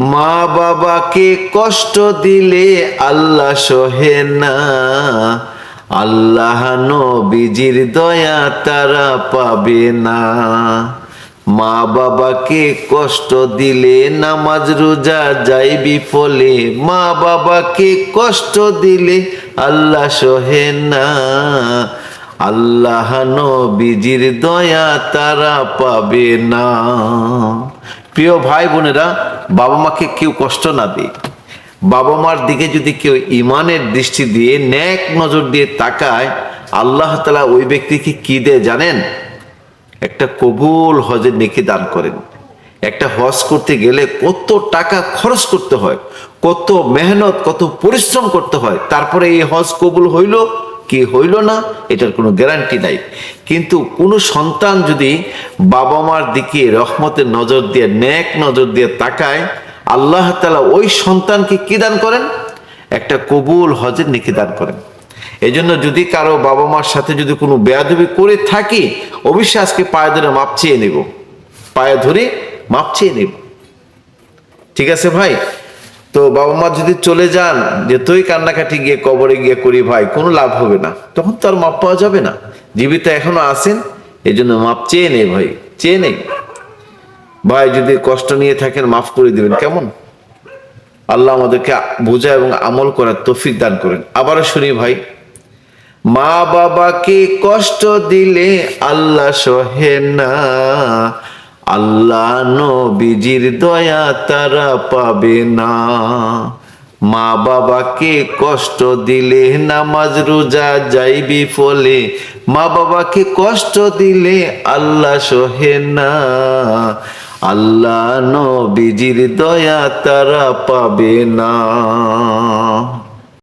মা বাবাকে কষ্ট দিলে আল্লাহ সহে না। আল্লাহ নবীজির দয়া তারা পাবে না। মা বাবাকে কষ্ট দিলে নামাজ রোজা যাই বিফলে। মা বাবাকে কষ্ট দিলে আল্লাহ সহে না। আল্লাহ নবীজির দয়া তারা পাবে না। প্রিয় ভাই বোনেরা, বাবা মাকে কেউ কষ্ট না দেয় বাবা মার দিকে যদি কেউ ইমানের দৃষ্টি দিয়ে ন্যাক নজর দিয়ে তাকায়, আল্লাহ তালা ওই ব্যক্তিকে কি দেয় জানেন? একটা কবুল হজের নেকি দান করেন। একটা হজ করতে গেলে কত টাকা খরচ করতে হয়, কত মেহনত, কত পরিশ্রম করতে হয়, তারপরে এই হজ কবুল হইল কি হইল না, এটার কোনো গ্যারান্টি নাই। কিন্তু কোনো সন্তান যদি বাবা মার দিকে রহমতের নজর দিয়ে, ন্যাক নজর দিয়ে তাকায়, আল্লাহ তালা ওই সন্তানকে কি দান করেন? একটা কবুল হজের নেকি দান করেন। এই জন্য যদি কারও বাবা মার সাথে যদি কোনো বেয়াদবি করে থাকি, অবশ্যই আজকে পায়ে ধরে মাপ চেয়ে নেব। পায়ে ধরে মাপ চেয়ে নেব। ঠিক আছে ভাই? তো বাবা মা যদি চলে যান যে তুই কান্নাকাটি গিয়ে কবরে গিয়ে করি ভাই, কোনো লাভ হবে না। তখন তো আর মাপ পাওয়া যাবে না। জীবিত এখনও আছেন এই জন্য মাপ চেয়ে নেই ভাই, চেয়ে নেই। ভাই, যদি কষ্ট নিয়ে থাকেন, মাফ করে দিবেন, কেমন? আল্লাহ আমাদেরকে বোঝা এবং আমল করার তৌফিক দান করেন। আবারও শুনি ভাই, মা বাবাকে কষ্ট দিলে আল্লাহ সহে না আল্লাহ নবীজির দয়া তারা পাবে না। মা বাবাকে কষ্ট দিলে নামাজ রোজা যাইবি ফলে। মা বাবাকে কষ্ট দিলে আল্লাহ সহে না। আল্লাহ নবীজির দয়া তারা পাবে না।